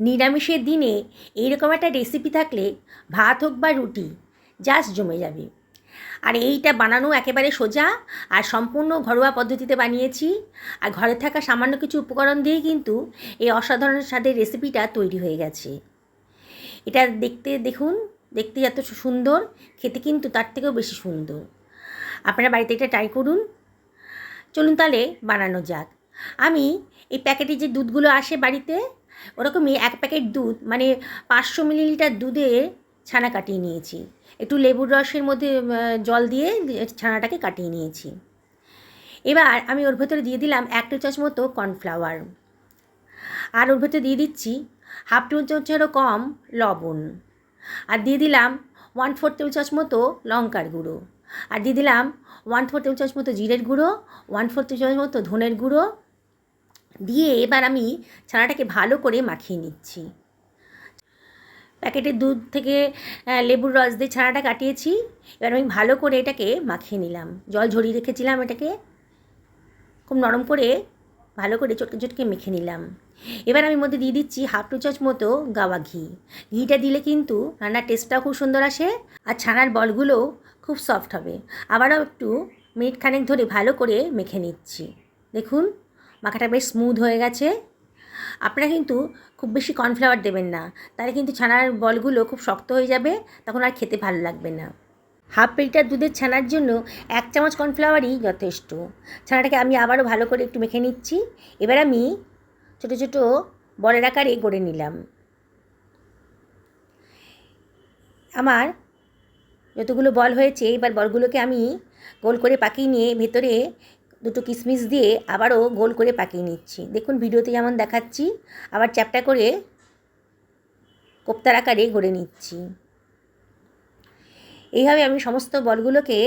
নিরামিষের দিনে এইরকম একটা রেসিপি থাকলে ভাত হোক বা রুটি জাস্ট জমে যাবে। আর এইটা বানানো একেবারে সোজা আর সম্পূর্ণ ঘরোয়া পদ্ধতিতে বানিয়েছি। আর ঘরে থাকা সামান্য কিছু উপকরণ দিয়েই কিন্তু এই অসাধারণ স্বাদের রেসিপিটা তৈরি হয়ে গেছে। এটা দেখতে, দেখুন, দেখতে এত সুন্দর, খেতে কিন্তু তার থেকেও বেশি সুন্দর। আপনারা বাড়িতে এটা ট্রাই করুন। চলুন তাহলে বানানো যাক। আমি এই প্যাকেটে যে দুধগুলো আসে বাড়িতে ওরকমই এক প্যাকেট দুধ মানে পাঁচশো মিলিলিটার দুধে ছানা কাটিয়ে নিয়েছি। একটু লেবুর রসের মধ্যে জল দিয়ে ছানাটাকে কাটিয়ে নিয়েছি। এবার আমি ওর ভেতরে দিয়ে দিলাম এক টেবিল চামচ মতো কর্নফ্লাওয়ার। আর ওর ভেতরে দিয়ে দিচ্ছি হাফ টেবিল চামচেরও কম লবণ। আর দিয়ে দিলাম ওয়ান ফোর টেবিল চামচ মতো লঙ্কার গুঁড়ো। আর দিয়ে দিলাম ওয়ান ফোর টেবিল চামচ মতো জিরের গুঁড়ো, ওয়ান ফোর টেবিল চামচ মতো ধনের গুঁড়ো দিয়ে এবার আমি ছানাটাকে ভালো করে মাখিয়ে নিচ্ছি। প্যাকেটের দুধ থেকে লেবুর রস দিয়ে ছানাটা কাটিয়েছি। এবার আমি ভালো করে এটাকে মাখিয়ে নিলাম। জল ঝরিয়ে রেখেছিলাম এটাকে। খুব নরম করে ভালো করে চটকে চটকে মেখে নিলাম। এবার আমি মধ্যে দিয়ে দিচ্ছি হাফ টু চামচ মতো গাওয়া ঘি। ঘিটা দিলে কিন্তু রান্নার টেস্টটাও খুব সুন্দর আসে আর ছানার বলগুলো খুব সফট হবে। আবারও একটু মিনিট খানেক ধরে ভালো করে মেখে নিচ্ছি। দেখুন। মাখাটা বেশ স্মুথ হয়ে গেছে। আপনারা কিন্তু খুব বেশি কর্নফ্লাওয়ার দেবেন না। তাহলে কিন্তু ছানার বলগুলো খুব শক্ত হয়ে যাবে, তখন আর খেতে ভালো লাগবে না। হাফ লিটার দুধের ছানার জন্য এক চামচ কর্নফ্লাওয়ারই যথেষ্ট। ছানাটাকে আমি আবারও ভালো করে একটু মেখে নিচ্ছি। এবার আমি ছোটো ছোটো বলের আকারে গড়ে নিলাম। আমার যতগুলো বল হয়েছে, এবার বলগুলোকে আমি গোল করে পাকিয়ে নিয়ে ভেতরে দুটো কিশমিশ দিয়ে আবারও গোল করে পাকিয়ে নিচ্ছি। দেখুন ভিডিওতে যেমন দেখাচ্ছি, আবার চ্যাপটা করে কোপ্তার আকারে গড়ে নিচ্ছি। এইভাবে আমি সমস্ত বলগুলোকে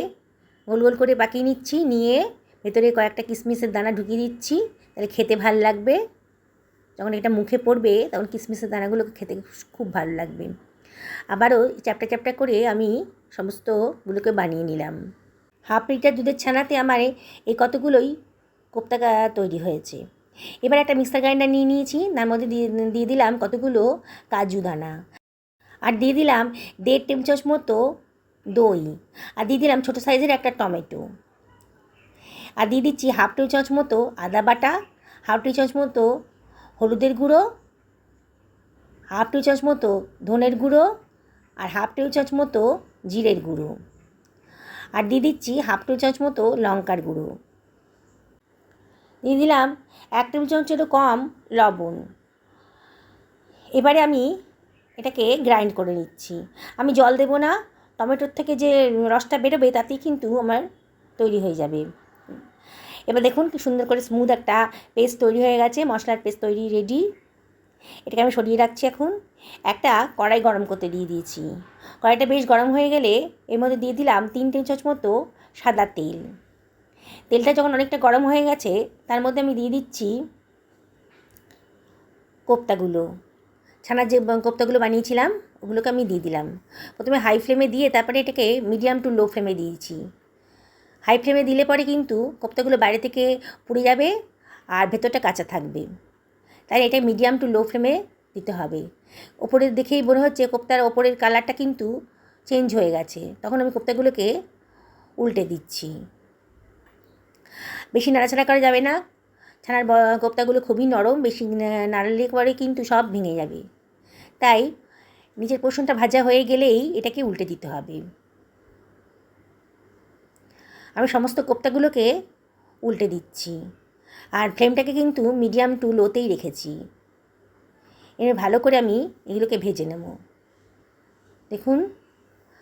গোল গোল করে পাকিয়ে নিচ্ছি, নিয়ে ভেতরে কয়েকটা কিশমিশের দানা ঢুকিয়ে দিচ্ছি, তাহলে খেতে ভালো লাগবে। যখন এটা মুখে পড়বে, তখন কিশমিশের দানাগুলোকে খেতে খুব ভালো লাগবে। আবারও চ্যাপটা চ্যাপটা করে আমি সমস্তগুলোকে বানিয়ে নিলাম। হাফ লিটার দুধের ছানাতে আমার এই কতগুলোই কোপ্তা তৈরি হয়েছে। এবার একটা মিক্সার গ্রাইন্ডার নিয়ে নিয়েছি, তার মধ্যে দিয়ে দিলাম কতগুলো কাজু দানা। আর দিয়ে দিলাম দেড় টেবিল চামচ মতো দই। আর দিয়ে দিলাম ছোটো সাইজের একটা টমেটো। আর দিয়ে দিচ্ছি হাফ টেবিল চামচ মতো আদা বাটা, হাফ টেবিল চামচ মতো হলুদের গুঁড়ো, হাফ টেবিল চামচ মতো ধনের গুঁড়ো, আর হাফ টেবিল চামচ মতো জিরের গুঁড়ো। আর দিয়ে দিচ্ছি হাফ টেবিল চামচ মতো লঙ্কার গুঁড়ো। দিয়ে দিলাম এক টেবিল চামচেরও কম লবণ। এবারে আমি এটাকে গ্রাইন্ড করে নিচ্ছি। আমি জল দেবো না, টমেটোর থেকে যে রসটা বেরোবে তাতেই কিন্তু আমার তৈরি হয়ে যাবে। এবার দেখুন কি সুন্দর করে স্মুথ একটা পেস্ট তৈরি হয়ে গেছে, মশলার পেস্ট তৈরি রেডি এটাকে আমি সরিয়ে রাখছি এখন। একটা কড়াই গরম করতে দিয়ে দিয়েছি। কড়াইটা বেশ গরম হয়ে গেলে এর মধ্যে দিয়ে দিলাম তিন টেবিল চামচ মতো সাদা তেল। তেলটা যখন অনেকটা গরম হয়ে গেছে, তার মধ্যে আমি দিয়ে দিচ্ছি কোপ্তাগুলো। ছানার যে কোপ্তাগুলো বানিয়েছিলাম, ওগুলোকে আমি দিয়ে দিলাম। প্রথমে হাই ফ্লেমে দিয়ে তারপরে এটাকে মিডিয়াম টু লো ফ্লেমে দিয়েছি হাই ফ্লেমে দিলে পরে কিন্তু কোপ্তাগুলো বাইরে থেকে পুড়ে যাবে আর ভেতরটা কাঁচা থাকবে। তাই এটা মিডিয়াম টু লো ফ্লেমে দিতে হবে। ওপরের দেখেই মনে হচ্ছে কোপ্তার ওপরের কালারটা কিন্তু চেঞ্জ হয়ে গেছে। তখন আমি কোপ্তাগুলোকে উল্টে দিচ্ছি। বেশি নাড়াচাড়া করা যাবে না। ছানার কোপ্তাগুলো খুবই নরম, বেশি নাড়ালে পরে কিন্তু সব ভেঙে যাবে। তাই নিচের পোষণটা ভাজা হয়ে গেলেই এটাকে উল্টে দিতে হবে। আমি সমস্ত কোপ্তাগুলোকে উল্টে দিচ্ছি। আর ফ্লেমটাকে কিন্তু মিডিয়াম টু লোতেই রেখেছি। এবার ভালো করে আমি এগুলোকে ভেজে নেব। দেখুন,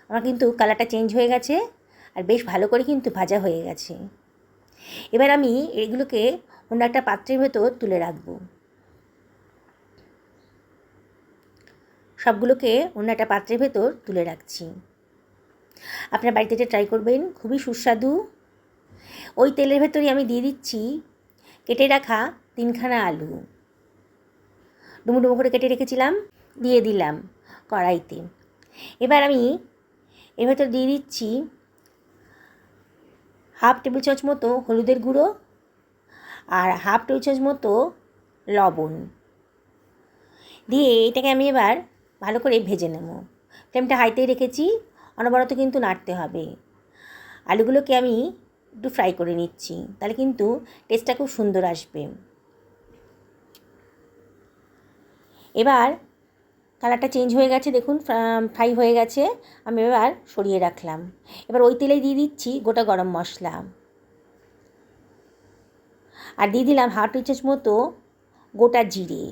আমার কিন্তু কালারটা চেঞ্জ হয়ে গেছে আর বেশ ভালো করে কিন্তু ভাজা হয়ে গেছে। এবার আমি এগুলোকে অন্য একটা পাত্রের ভেতর তুলে রাখব। সবগুলোকে অন্য একটা পাত্রের ভেতর তুলে রাখছি। আপনার বাড়িতে ট্রাই করবেন, খুবই সুস্বাদু। ওই তেলের ভেতরই আমি দিয়ে দিচ্ছি কেটে রাখা তিনখানা আলু। ডুমো ডুমো করে কেটে রেখেছিলাম, দিয়ে দিলাম কড়াইতে। এবার আমি এর ভেতর দিয়ে দিচ্ছি হাফ টেবিল চামচ মতো হলুদের গুঁড়ো আর হাফ টেবিল চামচ মতো লবণ। দিয়ে এটাকে আমি এবার ভালো করে ভেজে নেব। ফ্লেমটা হাইতেই রেখেছি, অনবরত কিন্তু নাড়তে হবে। আলুগুলোকে আমি একটু ফ্রাই করে নিচ্ছি, তাহলে কিন্তু টেস্টটা খুব সুন্দর আসবে। এবার কালারটা চেঞ্জ হয়ে গেছে, দেখুন ফ্রাই হয়ে গেছে, আমি এবার সরিয়ে রাখলাম। এবার ওই তেলেই দিয়ে দিচ্ছি গোটা গরম মশলা। আর দিয়ে দিলাম হাফ টি চামচ মতো গোটা জিরে।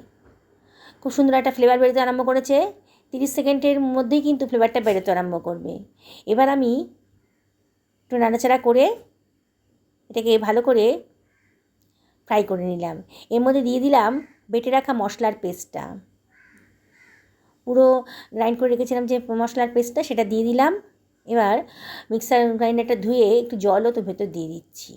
খুব সুন্দর একটা ফ্লেভার বেরোতে আরম্ভ করেছে। তিরিশ সেকেন্ডের মধ্যেই কিন্তু ফ্লেভারটা বেরোতে আরম্ভ করবে। এবার আমি একটু নাড়াচাড়া করে এটাকে ভালো করে ফ্রাই করে নিলাম। এর মধ্যে দিয়ে দিলাম বেটে রাখা মশলার পেস্টটা। পুরো গ্রাইন্ড করে রেখেছিলাম যে মশলার পেস্টটা, সেটা দিয়ে দিলাম। এবার মিক্সার গ্রাইন্ডারটা ধুয়ে একটু জলও তো ভেতর দিয়ে দিচ্ছি।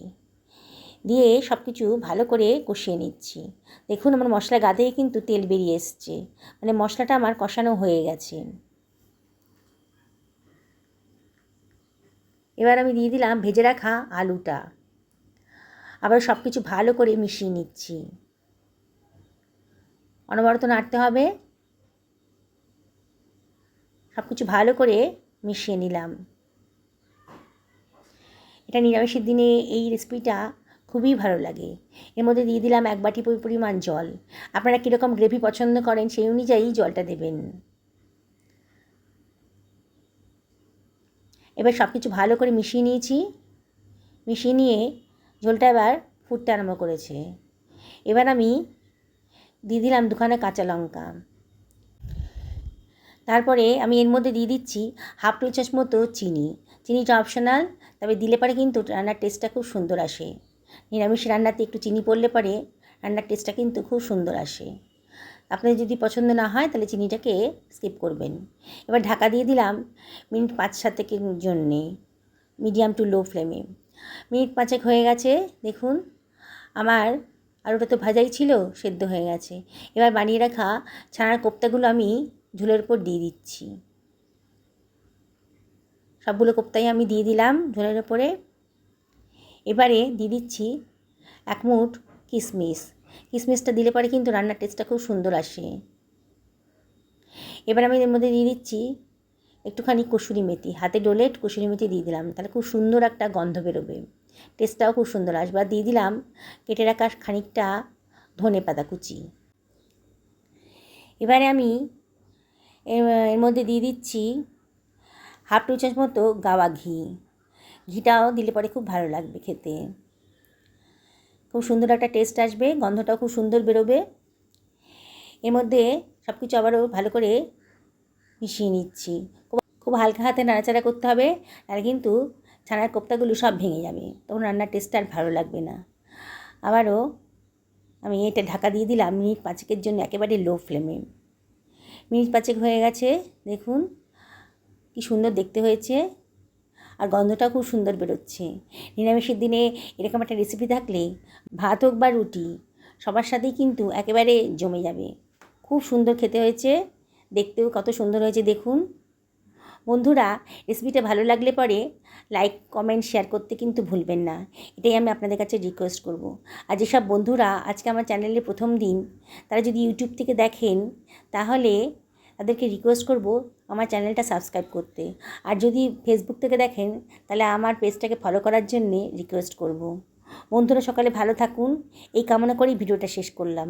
দিয়ে সব কিছু ভালো করে কষিয়ে নিচ্ছি। দেখুন আমার মশলা গা থেকে কিন্তু তেল বেরিয়ে এসছে। মানে মশলাটা আমার কষানো হয়ে গেছে। এবার আমি দিয়ে দিলাম ভেজে রাখা আলুটা। আবার সব কিছু ভালো করে মিশিয়ে নিচ্ছি। অনবরত নাড়তে হবে। সব কিছু ভালো করে মিশিয়ে নিলাম। এটা নিরামিষের দিনে এই রেসিপিটা খুবই ভালো লাগে। এর মধ্যে দিয়ে দিলাম এক বাটি পরিমাণ জল। আপনারা কীরকম গ্রেভি পছন্দ করেন সেই অনুযায়ী জলটা দেবেন। এবার সব কিছু ভালো করে মিশিয়ে নিয়েছি। মিশিয়ে নিয়ে ঝোলটা এবার ফুটতে আরম্ভ করেছে। এবার আমি দিয়ে দিলাম দুখানা কাঁচা লঙ্কা। তারপরে আমি এর মধ্যে দিয়ে দিচ্ছি হাফ টি চামচ মতো চিনি। চিনিটা অপশনাল তবে দিলে পরে কিন্তু রান্নার টেস্টটা খুব সুন্দর আসে। নিরামিষ রান্নাতে একটু চিনি পড়লে পরে রান্নার টেস্টটা কিন্তু খুব সুন্দর আসে। আপনাদের যদি পছন্দ না হয়, তাহলে চিনিটাকে স্কিপ করবেন। এবার ঢাকা দিয়ে দিলাম মিনিট পাঁচ সাতেকের জন্যে মিডিয়াম টু লো ফ্লেমে মিনিট পাঁচেক হয়ে গেছে, দেখুন। আমার আলুটা তো ভাজাই ছিল, সেদ্ধ হয়ে গেছে। এবার বানিয়ে রাখা ছানার কোপ্তাগুলো আমি ঝোলের উপর দিয়ে দিচ্ছি। সবগুলো কোপ্তাই আমি দিয়ে দিলাম ঝোলের ওপরে। এবারে দিয়ে দিচ্ছি এক মুঠ কিশমিশ কিশমিশটা দিলে পরে কিন্তু রান্নার টেস্টটা খুব সুন্দর আসে। এবার আমি এর মধ্যে দিয়ে দিচ্ছি একটুখানি কসুরি মেথি, হাতে ডোলে কসুরি মেথি দিয়ে দিলাম, তাহলে খুব সুন্দর একটা গন্ধ বেরোবে। টেস্টটাও খুব সুন্দর আসবে। আর দিয়ে দিলাম, কেটে রাখা খানিকটা ধনে পাতা কুচি। এবারে আমি এর মধ্যে দিয়ে দিচ্ছি হাফ টু চামচ মতো গাওয়া ঘি। ঘিটাও দিলে পরে খুব ভালো লাগবে খেতে। খুব সুন্দর একটা টেস্ট আসবে, গন্ধটাও খুব সুন্দর বেরোবে। এর মধ্যে সব কিছু আবারও ভালো করে মিশিয়ে নিচ্ছি। খুব হালকা হাতে নাড়াচাড়া করতে হবে আর কিন্তু ছানার কোপ্তাগুলো সব ভেঙে যাবে। তখন রান্নার টেস্ট আর ভালো লাগবে না। আবারও আমি এটা ঢাকা দিয়ে দিলাম মিনিট পাঁচেকের জন্য একেবারে লো ফ্লেমে মিনিট পাঁচেক হয়ে গেছে, দেখুন কি সুন্দর দেখতে হয়েছে। আর গন্ধটাও খুব সুন্দর বেরোচ্ছে। নিরামিষের দিনে এরকম একটা রেসিপি থাকলে ভাত হোক বা রুটি, সবার সাথেই কিন্তু একেবারে জমে যাবে। খুব সুন্দর খেতে হয়েছে। দেখতেও কত সুন্দর হয়েছে, দেখুন। বন্ধুরা রেসিপিটা ভালো লাগলে পরে লাইক কমেন্ট শেয়ার করতে কিন্তু ভুলবেন না। এটাই আমি আপনাদের কাছে রিকোয়েস্ট করব। আর যেসব বন্ধুরা আজকে আমার চ্যানেলে প্রথম দিন, তারা যদি ইউটিউব থেকে দেখেন, তাহলে তাদেরকে রিকোয়েস্ট করব আমার চ্যানেলটা সাবস্ক্রাইব করতে। আর যদি ফেসবুক থেকে দেখেন, তাহলে আমার পেজটাকে ফলো করার জন্যে রিকোয়েস্ট করব। বন্ধুরা, সকালে ভালো থাকুন। এই কামনা করেই ভিডিওটা শেষ করলাম।